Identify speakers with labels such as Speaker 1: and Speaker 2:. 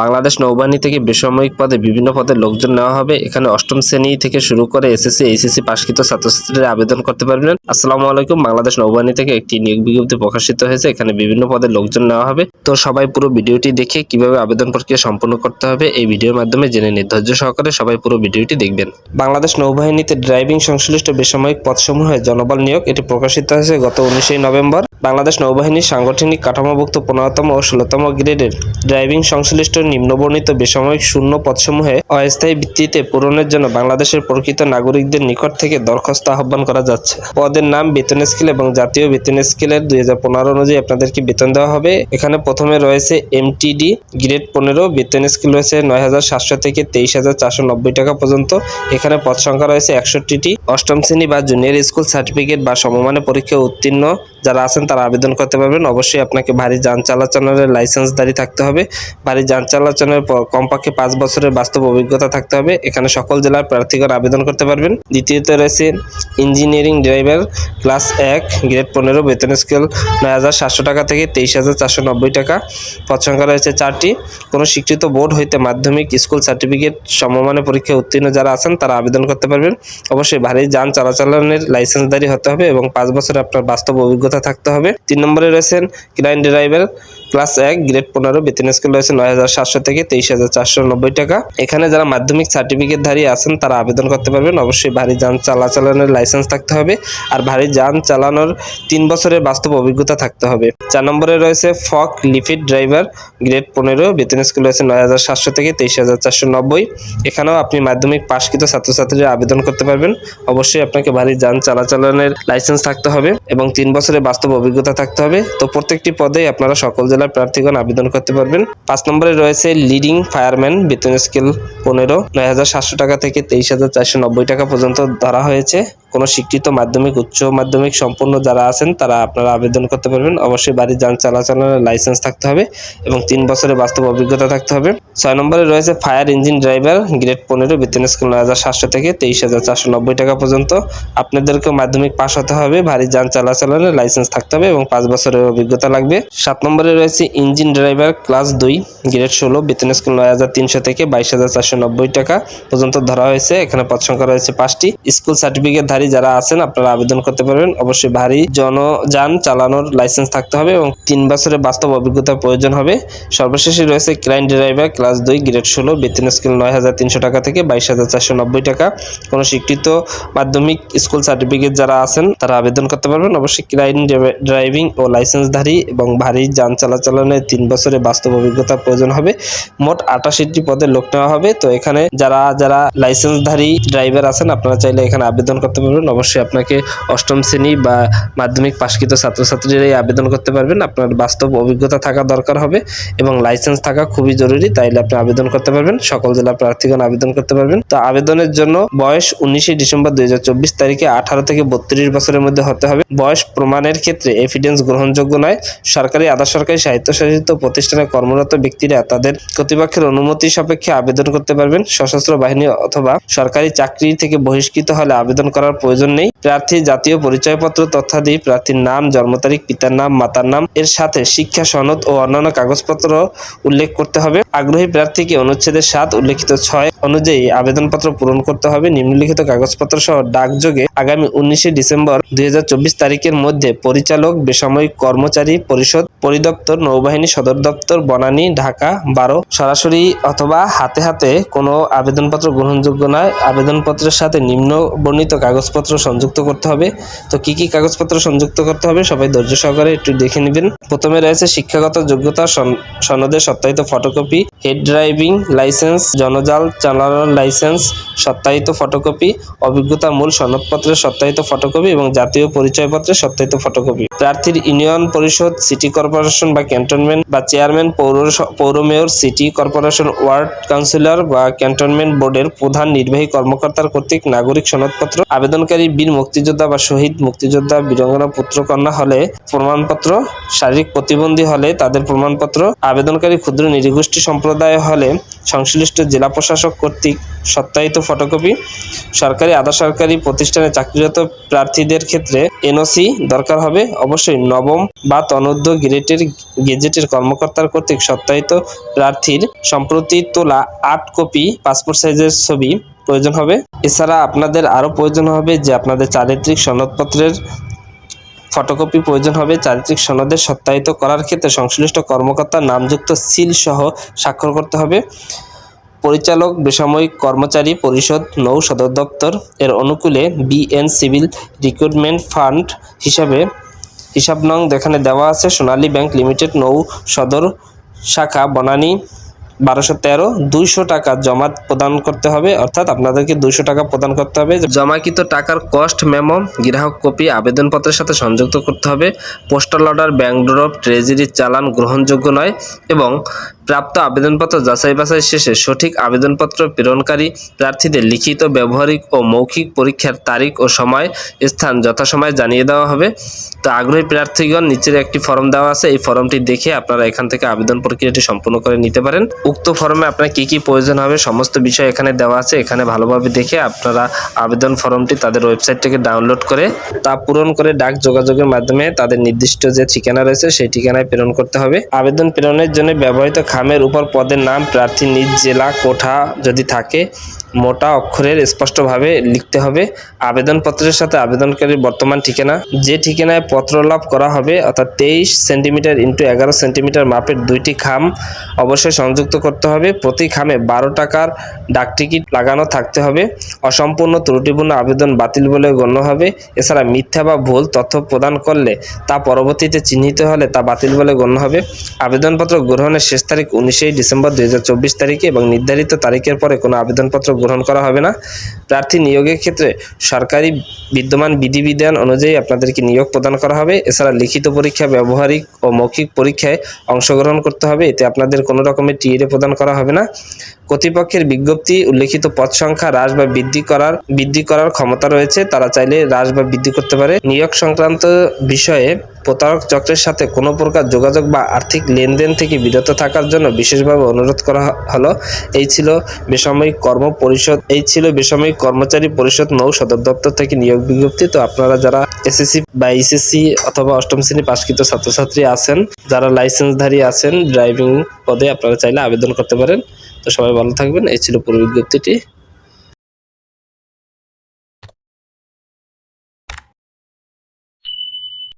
Speaker 1: বাংলাদেশ নৌবাহিনী থেকে বেসামরিক পদে বিভিন্ন পদে লোকজন নেওয়া হবে। এখানে অষ্টম শ্রেণি থেকে শুরু করে এসএসসি, এইচএসসি পাশকৃত ছাত্রছাত্রীরা আবেদন করতে পারবেন। আসসালামু আলাইকুম। বাংলাদেশ নৌবাহিনী থেকে একটি নিয়োগ বিজ্ঞপ্তি প্রকাশিত হয়েছে। এখানে বিভিন্ন পদে লোকজন নেওয়া হবে। তো সবাই পুরো ভিডিওটি দেখে কীভাবে আবেদন প্রক্রিয়া সম্পন্ন করতে হবে এই ভিডিওর মাধ্যমে জেনে নিন। ধৈর্য সহকারে সবাই পুরো ভিডিওটি দেখবেন। বাংলাদেশ নৌবাহিনীতে ড্রাইভিং সংশ্লিষ্ট বেসামরিক পদসমূহে জনবল নিয়োগ, এটি প্রকাশিত হয়েছে গত উনিশে নভেম্বর। বাংলাদেশ নৌবাহিনীর সাংগঠনিক কাঠামোভুক্ত পনেরোতম ও ষোলোতম গ্রেডের ড্রাইভিং সংশ্লিষ্ট নিম্নবর্ণিত বেসামরিক শূন্য পদসমূহে অস্থায়ী ভিত্তিতে পূরণের জন্য বাংলাদেশের প্রকৃত নাগরিকদের নিকট থেকে দরখাস্ত আহ্বান করা যাচ্ছে। পদের নাম বেতন স্কেল এবং জাতীয় বেতন স্কেলের দুই হাজার পনেরো অনুযায়ী আপনাদেরকে বেতন দেওয়া হবে। এখানে প্রথমে রয়েছে এমটিডি গ্রেড পনেরো, বেতন স্কেল রয়েছে নয় হাজার সাতশো থেকে তেইশ হাজার চারশো নব্বই টাকা পর্যন্ত। এখানে পদ সংখ্যা রয়েছে একষট্টিটি। অষ্টম শ্রেণি বা জুনিয়র স্কুল সার্টিফিকেট বা সমমানের পরীক্ষায় উত্তীর্ণ যারা আছেন তারা আবেদন করতে পারবেন। অবশ্যই আপনাকে ভারী যান চলাচলের লাইসেন্সদারি থাকতে হবে। ভারী যান চলাচলের প- কমপক্ষে পাঁচ বছরের বাস্তব অভিজ্ঞতা থাকতে হবে। এখানে সকল জেলার প্রার্থীগণ আবেদন করতে পারবেন। দ্বিতীয়ত রয়েছে ইঞ্জিনিয়ারিং ড্রাইভার ক্লাস এক, গ্রেড পনেরো, বেতন স্কেল নয় হাজার সাতশো টাকা থেকে তেইশ হাজার চারশো নব্বই টাকা। পদ সংখ্যা রয়েছে চারটি। কোনো স্বীকৃত বোর্ড হইতে মাধ্যমিক স্কুল সার্টিফিকেট সমমানের পরীক্ষায় উত্তীর্ণ যারা আছেন, তারা আবেদন করতে পারবেন। অবশ্যই ভারী যান চলাচলের লাইসেন্সদারি হতে হবে এবং পাঁচ বছরের আপনার বাস্তব অভিজ্ঞতা থাকতে হবে। তিন নম্বরে রয়েছেন ক্লাইন্ট ড্রাইভার ক্লাস এক, গ্রেড পনেরো, বেতন স্কেল রয়েছে নয় হাজার সাতশো থেকে তেইশ হাজার চারশো নব্বই টাকা। এখানে যারা মাধ্যমিক সার্টিফিকেটধারী আছেন, তারা আবেদন করতে পারবেন। অবশ্যই ভারী যান চলাচলের লাইসেন্স থাকতে হবে আর ভারী যান চালানোর তিন বছরের বাস্তব অভিজ্ঞতা থাকতে হবে। চার নম্বরে রয়েছে ফক লিফিড ড্রাইভার, গ্রেড পনেরো, বেতন স্কুল রয়েছে নয় হাজার সাতশো থেকে তেইশ হাজার চারশো নব্বই। এখানেও আপনি মাধ্যমিক পাশকৃত ছাত্রছাত্রীরা আবেদন করতে পারবেন। অবশ্যই আপনাকে ভারী যান চলাচলের লাইসেন্স থাকতে হবে এবং তিন বছরের বাস্তব অভিজ্ঞতা থাকতে হবে। তো প্রত্যেকটি পদেই আপনারা সকল জেলার প্রার্থীগণ আবেদন করতে পারবেন। পাঁচ নম্বরে রয়েছে লিডিং ফায়ারম্যান বেতন স্কেল পনেরো, নয় হাজার সাতশো টাকা থেকে তেইশ হাজার চারশো নব্বই টাকা পর্যন্ত ধরা হয়েছে। কোনো স্বীকৃত মাধ্যমিক, উচ্চ মাধ্যমিক সম্পূর্ণ যারা আছেন, তারা আপনারা আবেদন করতে পারবেন। অবশ্যই বাড়ির যান, চলাচলের লাইসেন্স থাকতে হবে এবং তিন বছরের বাস্তব অভিজ্ঞতা থাকতে হবে। ছয় নম্বরে রয়েছে ফায়ার ইঞ্জিন ড্রাইভার গ্রেড পনেরো, বেতন স্কেল নয় হাজার সাতশো থেকে তেইশ হাজার চারশো নব্বই টাকা পর্যন্ত। আপনাদেরকে মাধ্যমিক পাস হতে হবে ভারী যান, চলাচলের লাইসেন্স থাকতে হবে এবং পাঁচ বছরের অভিজ্ঞতা লাগবে। সাত নম্বরে রয়েছে ইঞ্জিন ড্রাইভার ক্লাস দুই গ্রেড ষোলো, বেতন স্কেল নয় হাজার তিনশো থেকে বাইশ হাজার চারশো নব্বই টাকা পর্যন্ত ধরা হয়েছে। এখানে পদ সংখ্যা রয়েছে পাঁচটি। স্কুল সার্টিফিকেটধারী যারা আছেন, আপনারা আবেদন করতে পারবেন। অবশ্যই ভারী জনযান চালানোর লাইসেন্স থাকতে হবে এবং তিন বছরের বাস্তব অভিজ্ঞতার প্রয়োজন হবে। সর্বশেষে রয়েছে ক্লায়েন্ট ড্রাইভার, ক্লাস দুই, গ্রেড ষোলো, বেতন স্কেল নয় হাজার তিনশো টাকা থেকে বাইশ হাজার চারশো নব্বই টাকা। কোনো স্বীকৃত মাধ্যমিক স্কুল সার্টিফিকেট যারা আছেন, তারা আবেদন করতে পারবেন। অবশ্যই ক্লায়েন্ট ড্রাইভিং ও লাইসেন্সধারী এবং ভারী যান চলাচলের তিন বছরের বাস্তব অভিজ্ঞতার প্রয়োজন হবে। মোট আটাশিটি পদে লোক নেওয়া হবে। তো এখানে যারা যারা লাইসেন্সধারী ড্রাইভার আছেন, আপনারা চাইলে এখানে আবেদন করতে পারবেন অবশ্যই আপনাকে অষ্টম শ্রেণি বা মাধ্যমিক পাশকৃত ছাত্রছাত্রীরাই আবেদন করতে পারবেন। আপনার বাস্তব অভিজ্ঞতা থাকা দরকার হবে এবং লাইসেন্স থাকা খুবই জরুরি, তাইলে আপনি আবেদন করতে পারবেন। সকল জেলা প্রার্থীগণ আবেদন করতে পারবেন। তো আবেদনের জন্য বয়স উনিশে ডিসেম্বর দু হাজার চব্বিশ তারিখে আঠারো থেকে বত্রিশ বছরের মধ্যে হতে হবে। বয়স প্রমাণের ক্ষেত্রে এভিডেন্স গ্রহণযোগ্য নয়। সরকারি আধা সরকারি স্বায়ত্তশাসিত প্রতিষ্ঠানে কর্মরত ব্যক্তিরা তাদের কর্তৃপক্ষের অনুমতি সাপেক্ষে আবেদন করতে পারবেন। সশস্ত্র বাহিনী অথবা সরকারি চাকরি থেকে বহিষ্কৃত হলে আবেদন করার প্রয়োজন নেই। প্রার্থী জাতীয় পরিচয়পত্র তথ্যাদি, প্রার্থীর নাম, জন্ম তারিখ, পিতার নাম, মাতার নাম, এর সাথে শিক্ষা সনদ ও অন্যান্য কাগজপত্র উল্লেখ করতে হবে। আগ্রহী প্রার্থীকে অনুচ্ছেদের সাত, উল্লেখিত ছয় অনুযায়ী আবেদনপত্র পূরণ করতে হবে। নিম্নলিখিত কাগজপত্র সহ ডাকযোগে আগামী উনিশে ডিসেম্বর দুই হাজার চব্বিশ তারিখের মধ্যে পরিচালক, বেসামরিক কর্মচারী পরিষদ, পরিদপ্তর, নৌবাহিনী সদর দপ্তর, বনানী, ঢাকা, বারো, সরাসরি অথবা হাতে হাতে কোনো আবেদনপত্র গ্রহণযোগ্য নয়। আবেদনপত্রের সাথে নিম্ন বর্ণিত কাগজপত্র সংযুক্ত করতে হবে। তো কি কি কাগজপত্র সংযুক্ত করতে হবে সবাই ধৈর্য সহকারে একটু দেখে নেবেন। প্রথমে রয়েছে শিক্ষাগত যোগ্যতা সনদের সত্যায়িত ফটোকপি হেড ড্রাইভিং লাইসেন্স জনজাল চালানোর লাইসেন্স সত্যায়িত ফটোকপি অভিজ্ঞতা মূল সনদপত্রের সত্যায়িত ফটোকপি এবং জাতীয় পরিচয়পত্রের সত্যায়িত ফটোকপি প্রার্থীর ইউনিয়ন পরিষদ সিটি কর্পোরেশন বা ক্যান্টনমেন্ট বা চেয়ারম্যান পৌর পৌর mayor city corporation ward councillor বা ক্যান্টনমেন্ট বোর্ডের প্রধান নির্বাহী কর্মকর্তার কর্তৃক নাগরিক সনদপত্র আবেদন আবেদনকারী বীর মুক্তিযোদ্ধা বা শহীদ মুক্তিযোদ্ধা বীরঙ্গনা পুত্র কন্যা হলে প্রমাণপত্র, শারীরিক প্রতিবন্ধী হলে তাদের প্রমাণপত্র, আবেদনকারী ক্ষুদ্র নৃগোষ্ঠী সম্প্রদায় হলে সংশ্লিষ্ট জেলা প্রশাসক কর্তৃক সত্যায়িত ফটোকপি, সরকারি আধা সরকারি প্রতিষ্ঠানে চাকরিরত প্রার্থীদের ক্ষেত্রে এনওসি দরকার হবে। অবশ্যই নবম বা তনূর্ধ্ব গ্রেডের গেজেটের কর্মকর্তার কর্তৃক সত্যায়িত প্রার্থীর সম্প্রতি তোলা আট কপি, পাসপোর্ট সাইজের ছবি প্রয়োজন হবে। এছাড়া আপনাদের আরও প্রয়োজন হবে যে আপনাদের চারিত্রিক সনদপত্রের ফটোকপি প্রয়োজন হবে। চারিত্রিক সনদের সত্যায়িত করার ক্ষেত্রে সংশ্লিষ্ট কর্মকর্তার নামযুক্ত সিল সহ স্বাক্ষর করতে হবে। পরিচালক বেসামরিক কর্মচারী পরিষদ, নৌ সদর দপ্তর এর অনুকূলে বিএন সিভিল রিক্রুটমেন্ট ফান্ড হিসাবে হিসাব নং যেখানে দেওয়া আছে সোনালী ব্যাংক লিমিটেড নৌ সদর শাখা বনানী বারোশো তেরো, দুইশো টাকা জমা প্রদান করতে হবে। অর্থাৎ আপনাদেরকে দুইশো টাকা প্রদান করতে হবে। জমাকৃত টাকার কস্ট মেমো গ্রাহক কপি আবেদনপত্রের সাথে সংযুক্ত করতে হবে। Postal order bank draft treasury challan গ্রহণযোগ্য নয় এবং প্রাপ্ত আবেদনপত্র যাচাই বাছাই শেষে সঠিক আবেদনপত্র প্রেরণকারী প্রার্থীদের লিখিত ব্যবহারিক ও মৌখিক পরীক্ষার তারিখ ও সময়, স্থান যথাসময়ে জানিয়ে দেওয়া হবে। তো আগ্রহী প্রার্থীগণ, নিচের একটি ফর্ম দেওয়া আছে। এই ফর্মটি দেখে আপনারা এখান থেকে আবেদন প্রক্রিয়াটি সম্পূর্ণ করে নিতে পারেন। উক্ত ফর্মে আপনার কি কি প্রয়োজন হবে সমস্ত বিষয় এখানে দেওয়া আছে। এখানে ভালোভাবে দেখে আপনারা আবেদন ফর্মটি তাদের ওয়েবসাইট থেকে ডাউনলোড করে, তা পূরণ করে ডাক যোগাযোগের মাধ্যমে তাদের নির্দিষ্ট যে ঠিকানা রয়েছে সেই ঠিকানায় প্রেরণ করতে হবে। আবেদন প্রেরণের জন্য ব্যবহৃত খামের উপর পদের নাম প্রার্থী নিজ জেলা কোঠা যদি থাকে মোটা অক্ষরের স্পষ্টভাবে লিখতে হবে। আবেদনপত্রের সাথে আবেদনকারীর বর্তমান ঠিকানা। যে ঠিকানায় পত্র লাভ করা হবে, অর্থাৎ তেইশ সেন্টিমিটার ইন্টু এগারো সেন্টিমিটার মাপের দুইটি খাম অবশ্যই সংযুক্ত করতে হবে। প্রতি খামে বারো টাকার ডাকটিকিট লাগানো থাকতে হবে। অসম্পূর্ণ ত্রুটিপূর্ণ আবেদন বাতিল বলে গণ্য হবে। এছাড়া মিথ্যা বা ভুল তথ্য প্রদান করলে তা পরবর্তীতে চিহ্নিত হলে তা বাতিল বলে গণ্য হবে। আবেদনপত্র গ্রহণের শেষ তারিখ উনিশে ডিসেম্বর দু হাজার চব্বিশ তারিখে এবং নির্ধারিত তারিখের পরে কোনো আবেদনপত্র গ্রহণ করা হবে না। প্রার্থী নিয়োগের ক্ষেত্রে সরকারি বিদ্যমান বিধিবিধান অনুযায়ী আপনাদেরকে নিয়োগ প্রদান করা হবে। এছাড়া লিখিত পরীক্ষা, ব্যবহারিক ও মৌখিক পরীক্ষায় অংশগ্রহণ করতে হবে। এতে আপনাদের কোনো রকমের টিএডে প্রদান করা হবে না। কর্তৃপক্ষের বিজ্ঞপ্তি, উল্লেখিত পদ সংখ্যা, হ্রাস বা বৃদ্ধি করার বৃদ্ধি করার ক্ষমতা রয়েছে, তারা চাইলে হ্রাস বা বৃদ্ধি করতে পারে। নিয়োগ সংক্রান্ত বিষয়ে প্রতারক চক্রের সাথে কোনো প্রকার যোগাযোগ বা আর্থিক লেনদেন থেকে বিরত থাকার জন্য বিশেষভাবে অনুরোধ করা হলো। এই ছিল বেসামরিক কর্ম পরিষদ, এই ছিল বেসামরিক কর্মচারী পরিষদ নৌ সদর দপ্তর থেকে নিয়োগ বিজ্ঞপ্তি। তো আপনারা যারা এসএসসি বা এইচএসসি অথবা অষ্টম শ্রেণি পাশকৃত ছাত্রছাত্রী আছেন, যারা লাইসেন্সধারী আছেন, ড্রাইভিং পদে আপনারা চাইলে আবেদন করতে পারেন। তো সবাই ভালো থাকবেন। এই ছিল পুরো বিজ্ঞপ্তিটি।